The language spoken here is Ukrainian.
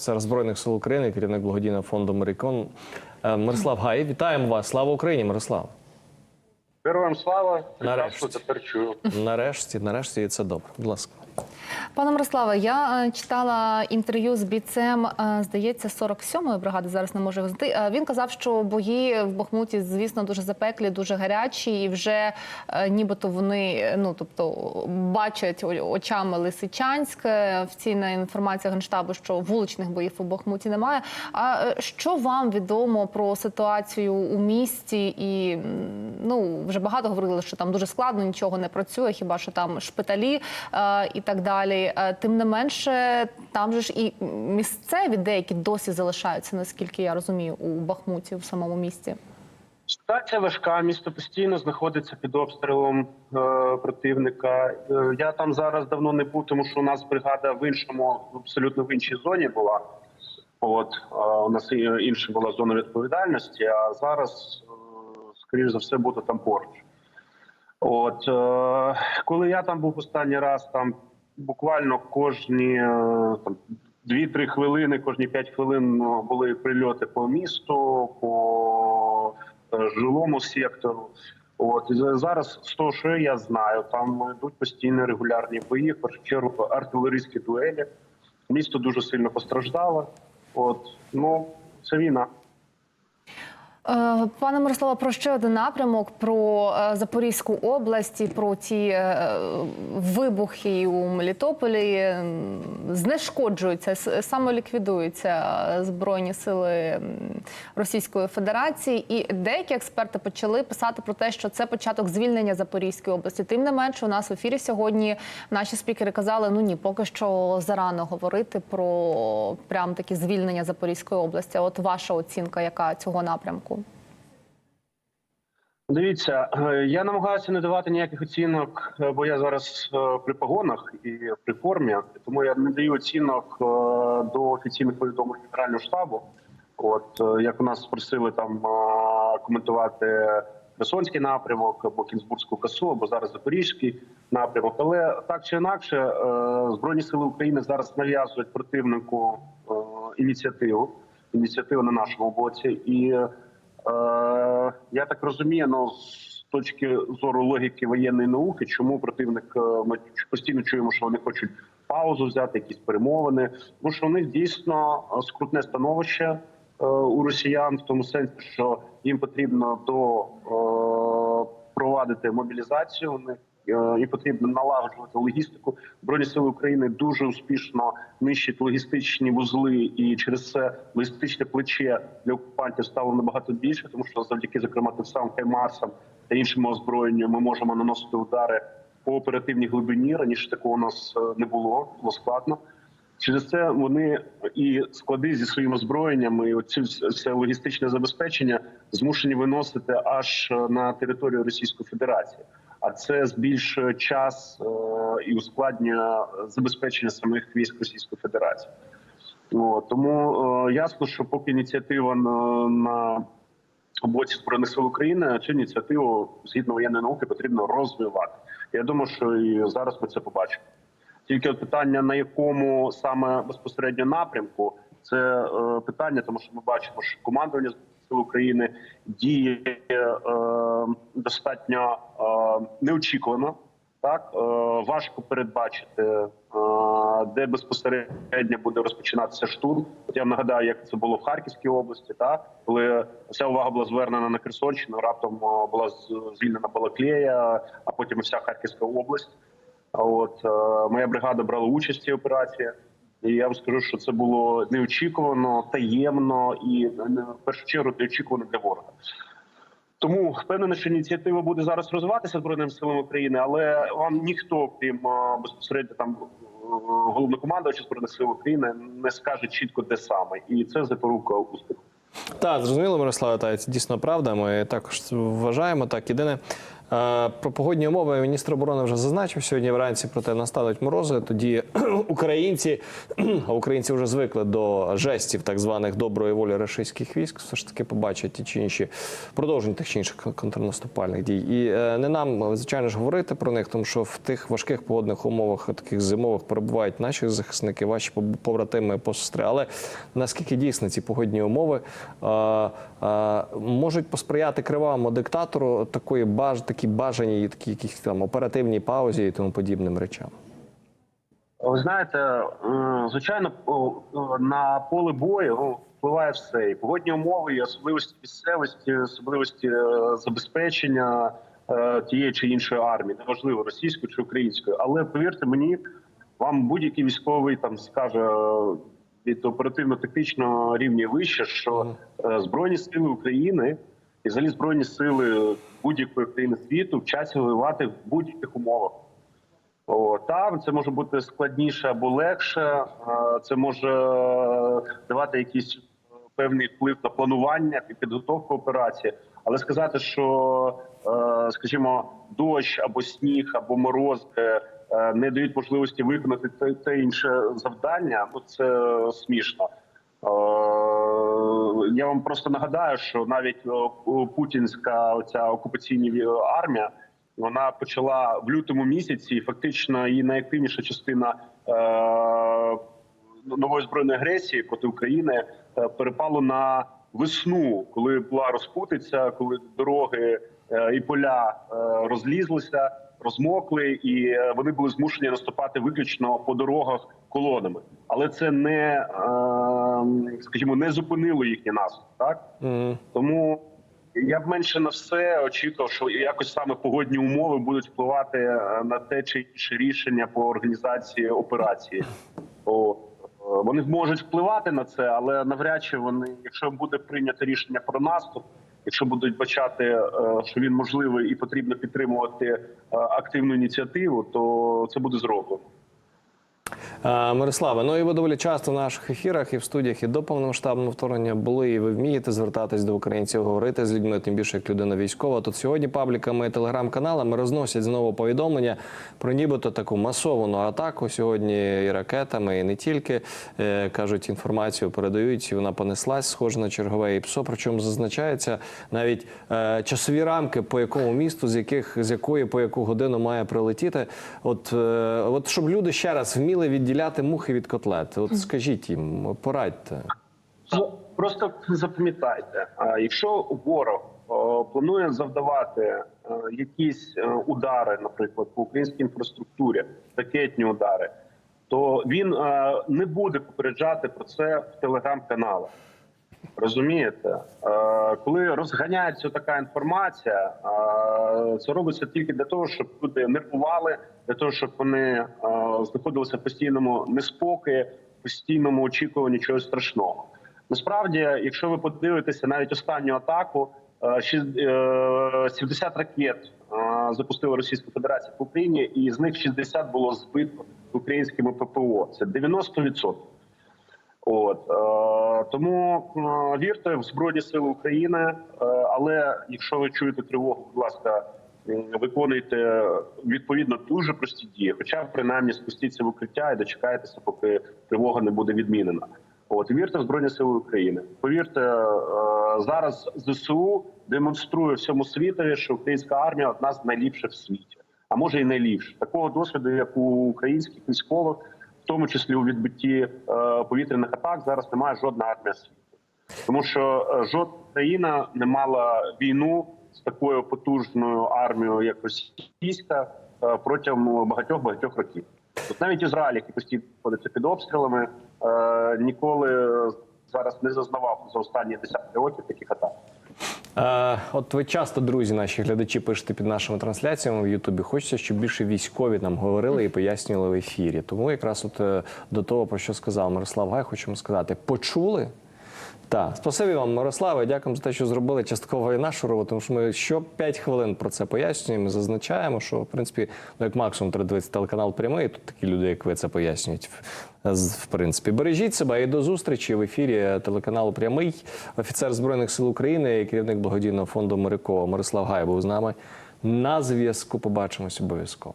офіцер збройних сил України, керівник благодійного фонду Мерикон Е, Мирослав Гай. Вітаємо вас! Слава Україні, Мирослав! Героям слава, Нарешті. тепер чую. Нарешті, нарешті, і це добре. Будь ласка. Пане Мирославе, я е, читала інтерв'ю з бійцем, е, здається, 47-ї бригади. Зараз не можу його знайти. Е, Він казав, що бої в Бахмуті, звісно, дуже запеклі, дуже гарячі, і вже нібито вони ну тобто бачать очами Лисичанськ. Офіційна інформація генштабу, що вуличних боїв у Бахмуті немає. А що вам відомо про ситуацію у місті? І ну вже багато говорили, що там дуже складно, нічого не працює, хіба що там шпиталі е, і так далі. Е, Тим не менше, там же ж і місцеві деякі досі залишаються, наскільки я розумію, у Бахмуті, в самому місті. Ситуація важка, місто постійно знаходиться під обстрілом е, противника. Е, я там зараз давно не був, тому що у нас бригада в іншому, абсолютно в іншій зоні була. От е, у нас інша була зона відповідальності, а зараз, скоріш за все, буду там поруч. От е, коли я там був останній раз, там буквально кожні е, там 2-3 хвилини, кожні 5 хвилин ну, були прильоти по місту, по е, жилому сектору. От і зараз з того, що я знаю, там йдуть постійно регулярні бої. В першу чергу артилерійські дуелі. Місто дуже сильно постраждало. От ну це війна. Е, Пане Мирославе, про ще один напрямок про е, Запорізьку область і про ті е, вибухи у Мелітополі. Знешкоджуються, самоліквідуються збройні сили Російської Федерації, і деякі експерти почали писати про те, що це початок звільнення Запорізької області. Тим не менше, у нас в ефірі сьогодні наші спікери казали: ну ні, поки що зарано говорити про прям такі звільнення Запорізької області. От ваша оцінка, яка цього напрямку? Дивіться, е, я намагаюся не давати ніяких оцінок, е, бо я зараз е, при погонах і при формі, тому я не даю оцінок до офіційних повідомлень Генерального штабу. От як у нас просили там коментувати Херсонський напрямок або Кінзбурзьку касу, або зараз Запорізький напрямок. Але так чи інакше, збройні сили України зараз нав'язують противнику ініціативу, ініціативу на нашому боці і. Е, я так розумію, ну з точки зору логіки воєнної науки, чому противник е, ми постійно чуємо, що вони хочуть паузу взяти, якісь перемовини. Тому що них дійсно е, скрутне становище у росіян, в тому сенсі, що їм потрібно до провадити мобілізацію. У і потрібно налагоджувати логістику. Збройні сили України дуже успішно нищать логістичні вузли, і через це логістичне плече для окупантів стало набагато більше, тому що завдяки зокрема тим самим хаймарсам та іншому озброєнню ми можемо наносити удари по оперативній глибині. Раніше такого у нас е, не було, було складно. Через це вони і склади зі своїм озброєнням, і оці все логістичне забезпечення змушені виносити аж е, на територію Російської Федерації. А це збільшує час е, і ускладнює забезпечення самих військ Російської Федерації. От, тому е, ясно, що поки ініціатива на, на боці збройних сил України цю ініціативу згідно воєнної науки потрібно розвивати. Я думаю, що і зараз ми це побачимо. Тільки от питання на якому саме безпосередньо напрямку, це е, питання, тому що ми бачимо, що командування сил України діє е, достатньо е, неочікувано. Так е, важко передбачити, е, де безпосередньо буде розпочинатися штурм. От я нагадаю, як це було в Харківській області, так коли вся увага була звернена на Херсонщину, раптом е, була звільнена Балаклея, а потім вся Харківська область. От е, моя бригада брала участь в цій операції, і я вам скажу, що це було неочікувано, таємно і е, в першу чергу неочікувано для ворога. Тому впевнений, що ініціатива буде зараз розвиватися збройними силами України, але вам ніхто, крім е, безпосередньо там е, головнокомандувача збройних сил України, не скаже чітко, де саме, і це запорука успіху. Так, зрозуміло, Мирославе, та це дійсно правда. Ми також вважаємо так. Єдине, Про погодні умови міністр оборони вже зазначив сьогодні вранці, проте настануть морози. Тоді українці, а українці вже звикли до жестів так званих доброї волі рашистських військ, все ж таки побачать ті чи інші продовження тих чи інших контрнаступальних дій. І е, не нам, звичайно ж, говорити про них, тому що в тих важких погодних умовах, таких зимових, перебувають наші захисники, ваші поб- побратими, посестри. Але наскільки дійсно ці погодні умови е, е, можуть посприяти кривавому диктатору такої баж, такі бажані, такі якісь там оперативній паузі і тому подібним речам? Ви знаєте, звичайно, на поле бою ну, впливає все. І погодні умови, і особливості місцевості, особливості е, забезпечення е, тієї чи іншої армії, неважливо російської чи української. Але повірте мені, вам будь-який військовий там скаже е, від оперативно-тактичного рівня вище, що збройні сили України і взагалі збройні сили будь-якої країни світу вчаться воювати в будь-яких умовах. О, там це може бути складніше або легше. Це може е, давати якийсь е, певний вплив на планування і підготовку операції. Але сказати, що, е, скажімо, дощ або сніг, або мороз не дають можливості виконати те, те інше завдання, ну це смішно. Е, Я вам просто нагадаю, що навіть е, путінська оця окупаційна армія вона почала в лютому місяці, фактично її найактивніша частина е, нової збройної агресії проти України е, перепало на весну, коли була розпутиця, коли дороги е, і поля е, розлізлися, розмокли, і е, вони були змушені наступати виключно по дорогах колонами. Але це не, е, скажімо, не зупинило їхній наступ. Так Мгм. тому я б менше на все очікував, що якось саме погодні умови будуть впливати е, на те чи інше рішення по організації операції. О, е, вони можуть впливати на це, але навряд чи вони, якщо буде прийнято рішення про наступ, якщо будуть бачати, е, що він можливий і потрібно підтримувати активну ініціативу, то це буде зроблено. Е, Мирославе, ну і ви доволі часто в наших ефірах і в студіях і до повномасштабного вторгнення були, і ви вмієте звертатись до українців, говорити з людьми, тим більше як людина військова. Тут сьогодні пабліками і телеграм-каналами розносять знову повідомлення про нібито таку масовану атаку сьогодні і ракетами, і не тільки Е, кажуть, інформацію передають, і вона понеслась, схоже на чергове ІПСО. Причому зазначається навіть е, часові рамки, по якому місту, з яких з якої по яку годину має прилетіти. От, от щоб люди ще раз вміли відділяти мухи від котлет. От скажіть їм, порадьте. Ну, Просто запам'ятайте, якщо ворог планує завдавати е, якісь е, удари, наприклад, по українській інфраструктурі, ракетні удари, то він е, не буде попереджати про це в телеграм-каналах. Розумієте, Е, коли розганяється така інформація, е, це робиться тільки для того, щоб люди нервували, для того, щоб вони е, знаходилися в постійному неспокої, постійному очікуванні чогось страшного. Насправді, якщо ви подивитеся навіть останню атаку, е, е, 70 ракет запустила Російська Федерація по Україні, і з них 60 було збито українськими ППО. Це 90%. От тому е, вірте в збройні сили України. Е, але якщо ви чуєте тривогу, будь ласка, виконуйте відповідно дуже прості дії. Хоча б принаймні спустіться в укриття і дочекайтеся, поки тривога не буде відмінена. От вірте в збройні сили України. Повірте, е, зараз ЗСУ демонструє всьому світові, що українська армія одна з найліпших в світі, а може і найліпша. Такого досвіду, як у українських військових, тому числі у відбитті е, повітряних атак, зараз немає жодна армія світу. Тому що е, жодна країна не мала війну з такою потужною армією, як російська, е, протягом багатьох багатьох років. От навіть Ізраїль, який постійно знаходиться під обстрілами, ніколи зараз не зазнавав за останні десятки років таких атак. Е, от ви часто, друзі, наші глядачі, пишете під нашими трансляціями в Ютубі. Хочеться, щоб більше військові нам говорили і пояснювали в ефірі. Тому якраз от е, до того, про що сказав Мирослав Гай, хочемо сказати: почули? Так, спасибі вам, Мирославе. Дякуємо за те, що зробили частково і нашу роботу. Тому що ми що 5 хвилин про це пояснюємо, зазначаємо, що в принципі, ну як максимум треба дивитися телеканал прямий. Тут такі люди, як ви це пояснюють. В принципі, бережіть себе і до зустрічі в ефірі телеканалу Прямий. Офіцер збройних сил України і керівник благодійного фонду Мирикова Мирослав Гай був з нами. на зв'язку. Побачимось обов'язково.